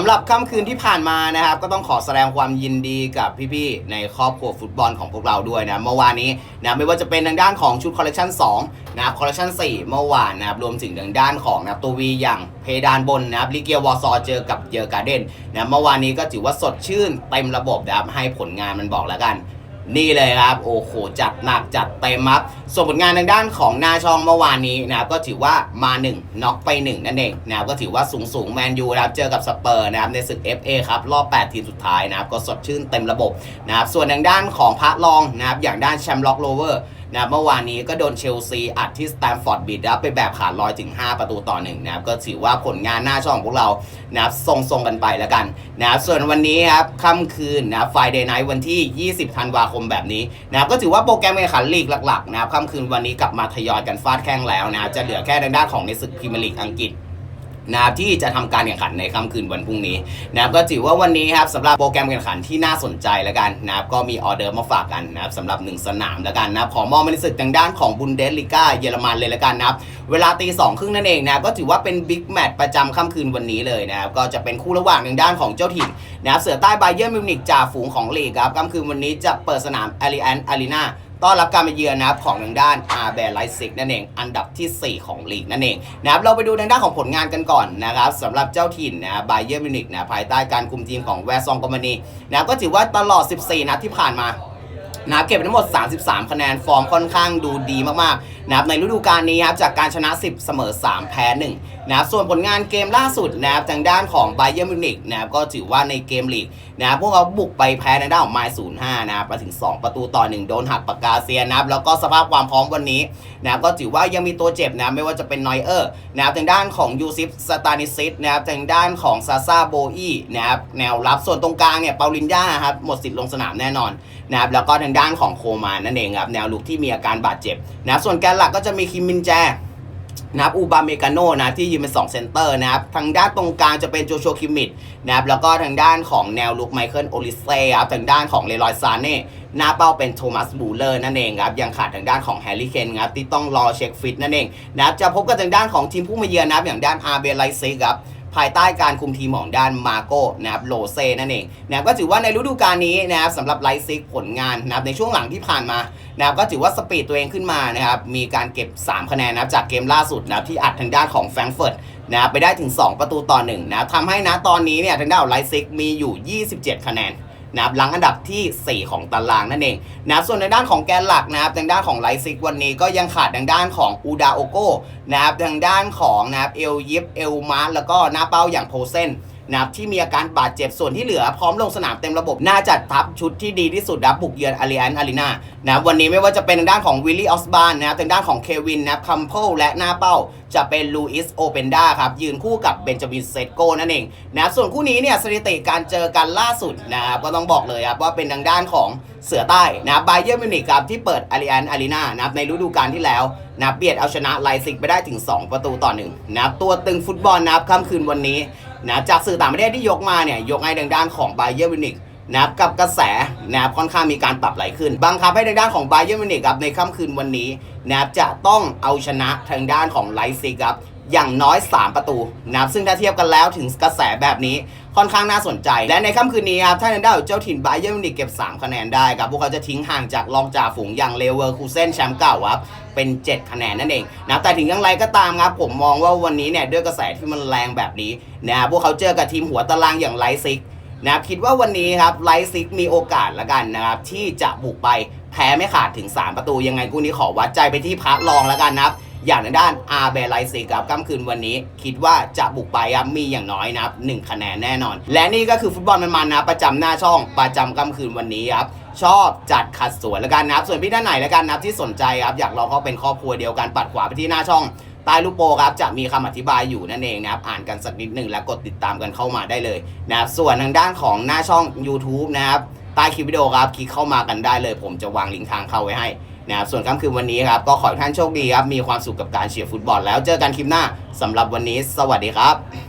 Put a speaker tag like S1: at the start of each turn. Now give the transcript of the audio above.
S1: ำหรับค่ำคืนที่ผ่านมานะครับ ก็ต้องขอแสดงความยินดีกับพี่ๆ ในครอบครัวฟุตบอลของพวกเราด้วยนะเมื่อวานนี้นะไม่ว่าจะเป็นทางด้านของชุดคอลเลกชัน2นะครับคอลเลกชัน4เมื่อวานนะครับรวมถึงทางด้านของนะตัววีอย่างเพดานบนนะครับลิเกียววอร์ซอเจอกับเยอร์การ์เดนนะเมื่อวานนี้ก็ถือว่าสดชื่นเต็มระบบนะครับให้ผลงานมันบอกแล้วกัน นี่เลยครับโอ้โหจัดหนักจัดเต็มครับส่วนผลงานทางด้านของหน้าช่องเมื่อวานนี้นะครับก็ถือว่ามา1น็อกไป 1 นั่นเองนะครับก็ถือว่าสูงสูงแมนยูนะครับเจอกับสเปอร์นะครับในศึก FA ครับรอบ 8 ทีมสุดท้ายนะครับก็สดชื่นเต็มระบบนะครับส่วนทางด้านของพระรองนะครับอย่างด้านแชมป์ล็อกโรเวอร์ นะครับเมื่อวานนี้ก็โดนเชลซีอัดที่สแตมฟอร์ดบิดนะครับไปแบบขาดลอยถึง 5 ประตูต่อหนึ่งนะครับก็ถือว่าผลงานหน้าช่องของพวกเรานะครับทรงๆกันไปแล้วกันนะครับส่วนวันนี้ครับค่ำคืนนะครับ Friday Night วันที่ 20 ธันวาคมแบบนี้นะครับก็ถือว่าโปรแกรมแข่งขันลีกหลักๆนะครับค่ำคืนวันนี้กลับมาทยอยกันฟาดแข้งแล้วนะจะเหลือแค่ทางด้านของในศึกพรีเมียร์ลีกอังกฤษ นะครับที่จะทำการแข่งขันในค่ำคืนวันพรุ่งนี้นะครับก็ถือว่าวันนี้ครับสำหรับโปรแกรมแข่งขันที่น่าสนใจแล้วกันนะครับก็มีออเดอร์มาฝากกันนะครับสำหรับหนึ่งสนามแล้วกันนะครับขอมองมาในศึกทางด้านของบุนเดสลิก้าเยอรมันเลยแล้วกันนะครับเวลาตีสองครึ่งนั่นเองนะครับก็ถือว่าเป็นบิ๊กแมตช์ประจำค่ำคืนวันนี้เลยนะครับก็จะเป็นคู่ระหว่างทางด้านของเจ้าถิ่นนะครับเสือใต้ไบเยอร์มิวนิกจ่าฝูงของลีกครับค่ำคืนวันนี้จะเปิดสนามอาริแอนอารีนา ต้อนรับการมาเยือนนะครับของทางด้านอาแบร์ไลซิกนั่นเอง อันดับทีสี่ 4 ของลีกนั่นเองนะครับเราไปดูทางด้านของผลงานกันก่อนนะครับสำหรับเจ้าถิ่นนะบาเยอร์มิวนิกนะภายใต้การคุมทีมของแวร์ซองกอมานีนะครับก็ถือว่าตลอด 14 นัดที่ผ่านมา นะครับเก็บไปทั้งหมด 33 คะแนนฟอร์มค่อนข้างดูดีมากๆนะครับในฤดูกาลนี้ครับจากการชนะ 10 เสมอ 3 แพ้1นะครับส่วนผลงานเกมล่าสุดนะครับทางด้านของไบเยอร์มิวนิกนะครับก็ถือว่าในเกมลีกนะครับพวกเขาบุกไปแพ้ในด้านของไมล์05นะครับมาถึง 2 ประตูต่อ 1 โดนหักปากกาเซียนะครับแล้วก็สภาพความพร้อมวันนี้นะครับก็ถือว่ายังมีตัวเจ็บนะไม่ว่าจะเป็นนอยเออร์นะครับทางด้านของยูซิฟสตานิซิสนะครับทางด้านของซาซาโบอีนะครับแนวรับส่วนตรงกลางเนี่ยเปาลินญาครับหมดสิทธิ์ลงสนามแน่นอนนะครับแล้วก็ทางด้านของโคมานนั่นเองครับแนวลุกที่มีอาการบาดเจ็บนะครับส่วนแกนหลักก็จะมีคิมมินแจนะครับอูบาเมกาโนนะที่ยืนเป็น2เซนเตอร์นะครับทางด้านตรงกลางจะเป็นโจโชคิมมิดนะครับแล้วก็ทางด้านของแนวลุกไมเคิลโอลิเซ่ครับทางด้านของเลรอยซานเน่หน้าเป้าเป็นโทมัสบูเลอร์นั่นเองครับยังขาดทางด้านของแฮร์รี่เคนครับที่ต้องรอเช็คฟิตนั่นเองนะครับจะพบกับทางด้านของทีมผู้มาเยือนนะครับอย่างด้านอาร์เบไลซิกครับ ภายใต้การคุมทีมของด้านมาโก้นะครับโลเซนั่นเองนะครับก็ถือว่าในฤดูกาลนี้นะครับสำหรับไลซิกผลงานนะครับในช่วงหลังที่ผ่านมานะครับก็ถือว่าสปีดตัวเองขึ้นมานะครับมีการเก็บ 3 คะแนนนะครับจากเกมล่าสุดนะครับที่อัดทางด้านของแฟรงเฟิร์ตนะครับไปได้ถึง 2 ประตูต่อ1นะครับทำให้นะตอนนี้เนี่ยทางด้านไลซิกมีอยู่ 27 คะแนน นะครับหลังอันดับทีสี่ 4 ของตารางนั่นเองนะครับส่วนในด้านของแกนหลักนะครับทางด้านของไลซิกวันนี้ก็ยังขาดทางด้านของอูดาโอโกนะครับทางด้านของนะครับเอลยิปเอลมาร์แล้วก็หน้าเป้าอย่างโพเซน นะครับที่มีอาการบาดเจ็บส่วนที่เหลือพร้อมลงสนามเต็มระบบ น่าจัดทัพชุดที่ดีที่สุดรับบุกเยือนอารีแอนอารีนานะครับวันนี้ไม่ว่าจะเป็นทางด้านของวิลลี่ออสบานนะครับทางด้านของเควินนะครับคัมเพิลและหน้าเป้า จะเป็นลูอิสโอเปนดาครับ ยืนคู่กับเบนจามินเซตโกนั่นเองนะครับส่วนคู่นี้เนี่ยสถิติการเจอกันล่าสุดนะครับก็ต้องบอกเลยครับว่าเป็นทางด้านของเสือใต้นะไบเยอร์มิวนิกครับที่เปิดอารีแอนอารีนานะครับในฤดูกาลที่แล้ว นับเบียดเอาชนะไลซิกไปได้ถึง 2 ประตูต่อหนึ่งนับตัวตึงฟุตบอลนะครับค่ำคืนวันนี้นะจากสื่อต่างประเทศที่ยกมาเนี่ยยกให้ทางด้านของไบเยอร์มิวนิกนะครับกับกระแสนะครับค่อนข้างมีการปรับไหลขึ้นบังคับให้ทางด้านของไบเยอร์มิวนิกครับในค่ำคืนวันนี้นะครับจะต้องเอาชนะทางด้านของไลซิกครับอย่างน้อย 3 ประตูนะครับซึ่งถ้าเทียบกันแล้วถึงกระแสแบบนี้ ค่อนข้างน่าสนใจ และในค่ำคืนนี้ครับถ้าทางด้านของเจ้าถิ่นไบเยอร์มิวนิกเก็บ 3 คะแนนได้ครับพวกเขาจะทิ้งห่างจากรองจ่าฝูงอย่างเลเวอร์คูเซนแชมป์เก่าครับเป็น 7 คะแนนนั่นเองนะแต่ถึงอย่างไรก็ตามครับผมมองว่าวันนี้เนี่ยด้วยกระแสที่มันแรงแบบนี้นะครับพวกเขาเจอกับทีมหัวตารางอย่างไลซิกนะครับคิดว่าวันนี้ครับไลซิกมีโอกาสละกันนะครับที่จะบุกไปแพ้ไม่ขาดถึง 3 ประตูยังไงกูนี้ขอวัดใจไปที่พระรองละกันนะครับ อย่างในด้านอาร์เบลไลซิกครับค่ำคืนวันนี้ คิดว่าจะบุกไปครับมีอย่างน้อยนะครับหนึ่งคะแนนแน่นอน และนี่ก็คือฟุตบอลมันๆนะประจำหน้าช่องประจำค่ำคืนวันนี้ครับชอบจัดขัดสวนและกันนะครับส่วนพี่ท่านไหนและกันนะครับที่สนใจครับอยากลองเข้าเป็นครอบครัวเดียวกันปัดขวาไปที่หน้าช่องใต้ลูกโปครับจะมีคำอธิบายอยู่นั่นเองนะครับอ่านกันสักนิดหนึ่งแล้วกดติดตามกันเข้ามาได้เลยนะครับส่วนทางด้านของหน้าช่อง YouTube นะครับใต้คลิปวิดีโอครับคลิกเข้ามากันได้เลย ผมจะวางลิงก์ทางเข้าไว้ให้ นะครับส่วนค่ำคืนวันนี้ครับก็ขอให้ท่านโชคดีครับมีความสุขกับการเชียร์ฟุตบอลแล้วเจอกันคลิปหน้าสำหรับวันนี้ สวัสดีครับ